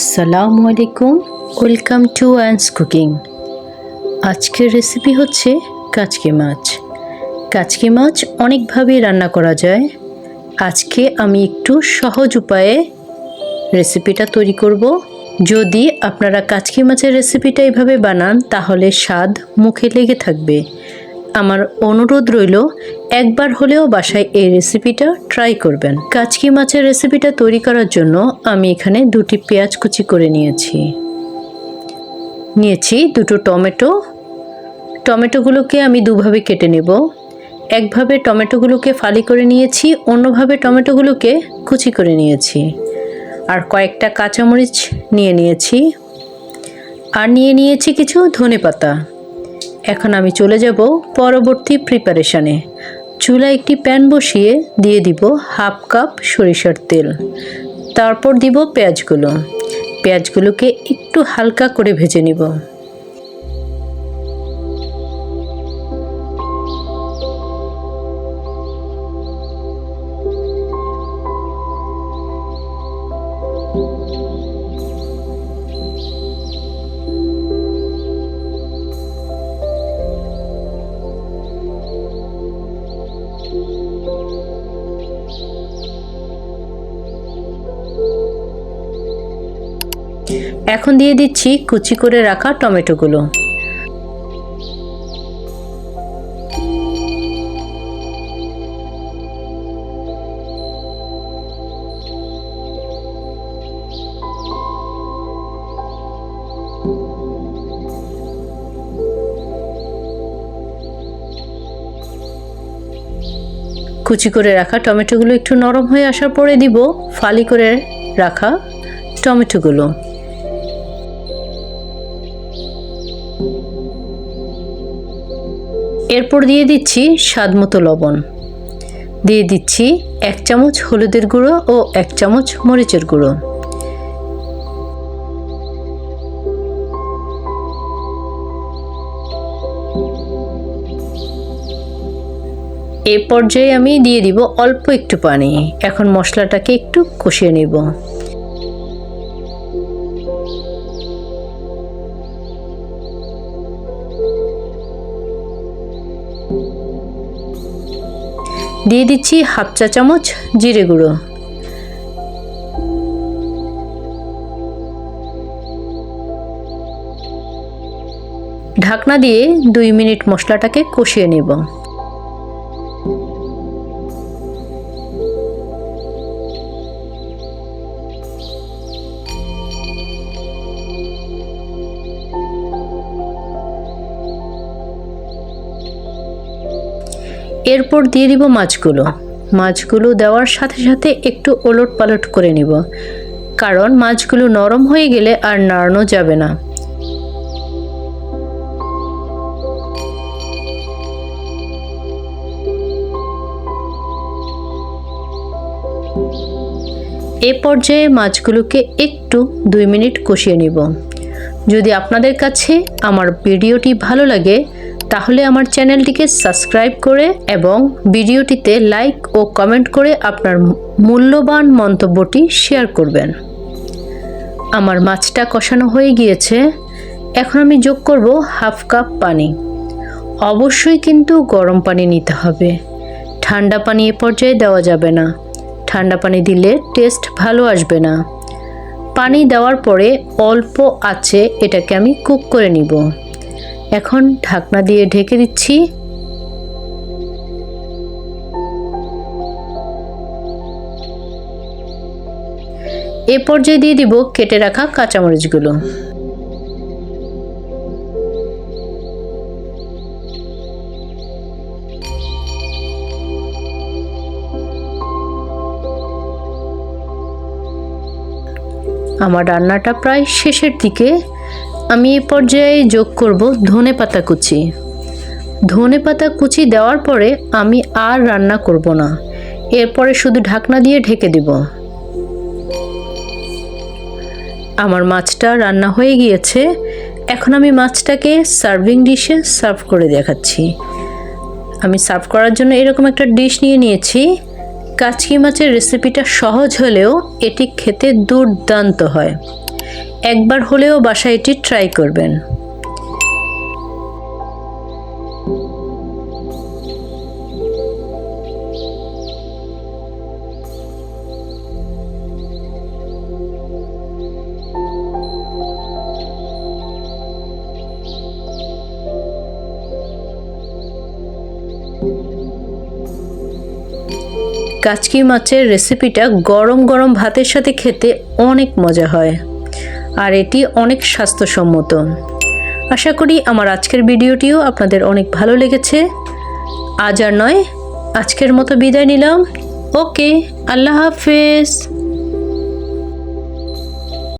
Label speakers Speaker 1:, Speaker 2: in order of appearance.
Speaker 1: আসসালামু আলাইকুম, welcome to Ann's cooking. আজকের রেসিপি হচ্ছে কাচকি মাছ। কাচকি মাছ অনেকভাবেই রান্না করা যায়। আজকে আমি একটু সহজ উপায়ে রেসিপিটা তৈরি করব। যদি আপনারা কাচকি মাছের রেসিপিটা এভাবে বানান, তাহলে স্বাদ মুখে লেগে থাকবে। আমার অনুরোধ রইল, একবার হলেও বাসায় এই রেসিপিটা ট্রাই করবেন। কাচকি মাছের রেসিপিটা তৈরি করার জন্য আমি এখানে দুটি পেঁয়াজ কুচি করে নিয়েছি। নিয়েছি দুটো টমেটো। টমেটোগুলোকে আমি দুভাবে কেটে নেব। একভাবে টমেটোগুলোকে ফালি করে নিয়েছি, অন্যভাবে টমেটোগুলোকে কুচি করে নিয়েছি। আর কয়েকটা কাঁচামরিচ নিয়ে নিয়েছি। আর নিয়ে নিয়েছি কিছু ধনে পাতা এখন আমি চলে যাব পরবর্তী প্রিপারেশানে চুলা একটি প্যান বসিয়ে দিয়ে দিব হাফ কাপ সরিষার তেল। তারপর দিব পেঁয়াজগুলো। পেঁয়াজগুলোকে একটু হালকা করে ভেজে নিব। এখন দিয়ে দিচ্ছি কুচি করে রাখা টমেটোগুলো। কুচি করে রাখা টমেটোগুলো একটু নরম হয়ে আসার পরে দিব ফালি করে রাখা টমেটোগুলো। এরপর দিয়ে দিচ্ছি স্বাদ মতো লবণ। দিয়ে দিচ্ছি এক চামচ হলুদের গুঁড়ো ও এক চামচ মরিচের গুঁড়ো। এ পর্যায়ে আমি দিয়ে দিব অল্প একটু পানি। এখন মশলাটাকে একটু কষিয়ে নেব। দিয়ে দিচ্ছি হাফ চা চামচ জিরে গুঁড়ো। ঢাকনা দিয়ে দুই মিনিট মশলাটাকে কষিয়ে নেব। এরপর দিয়ে দিব মাছগুলো। মাছগুলো দেওয়ার সাথে সাথে একটু ওলট পালট করে নিব। কারণ মাছগুলো নরম হয়ে গেলে আর নাড়ানো যাবে না। এ পর্যায়ে মাছগুলোকে একটু দুই মিনিট কষিয়ে নিব। যদি আপনাদের কাছে আমার ভিডিওটি ভালো লাগে তাহলে আমার চ্যানেলটিকে সাবস্ক্রাইব করে এবং ভিডিওটিতে লাইক ও কমেন্ট করে আপনার মূল্যবান মন্তব্যটি শেয়ার করবেন। আমার মাছটা কষানো হয়ে গিয়েছে। এখন আমি যোগ করব হাফ কাপ পানি। অবশ্যই কিন্তু গরম পানি নিতে হবে। ঠান্ডা পানি এ পর্যায়ে দেওয়া যাবে না। ঠান্ডা পানি দিলে টেস্ট ভালো আসবে না। পানি দেওয়ার পরে অল্প আছে, এটাকে আমি কুক করে নিব। এখন ঢাকনা দিয়ে ঢেকে দিচ্ছি। এ পর্যায়ে দিয়ে দিব কেটে রাখা কাঁচামরিচগুলো। আমার রান্নাটা প্রায় শেষের দিকে। আমি এ পর্যায়ে যোগ করব ধনে পাতা কুচি। ধনে পাতা কুচি দেওয়ার পরে আমি আর রান্না করব না। এরপরে শুধু ঢাকনা দিয়ে ঢেকে দেব। আমার মাছটা রান্না হয়ে গিয়েছে। এখন আমি মাছটাকে সার্ভিং ডিশে সার্ভ করে দেখাচ্ছি। আমি সার্ভ করার জন্য এরকম একটা ডিশ নিয়ে নিয়েছি। কাচকি মাছের রেসিপিটা সহজ হলেও এটি খেতে দুর্দান্ত হয়। একবার হলেও বাসায় এটি ট্রাই করবেন। কাচকি মাছের রেসিপিটা গরম গরম ভাতের সাথে খেতে অনেক মজা হয়। আর এটি অনেক স্বাস্থ্যসম্মত। আশা করি আমার আজকের ভিডিওটিও আপনাদের অনেক ভালো লেগেছে। আজ আর নয়, আজকের মতো বিদায় নিলাম। ওকে, আল্লাহ হাফেজ।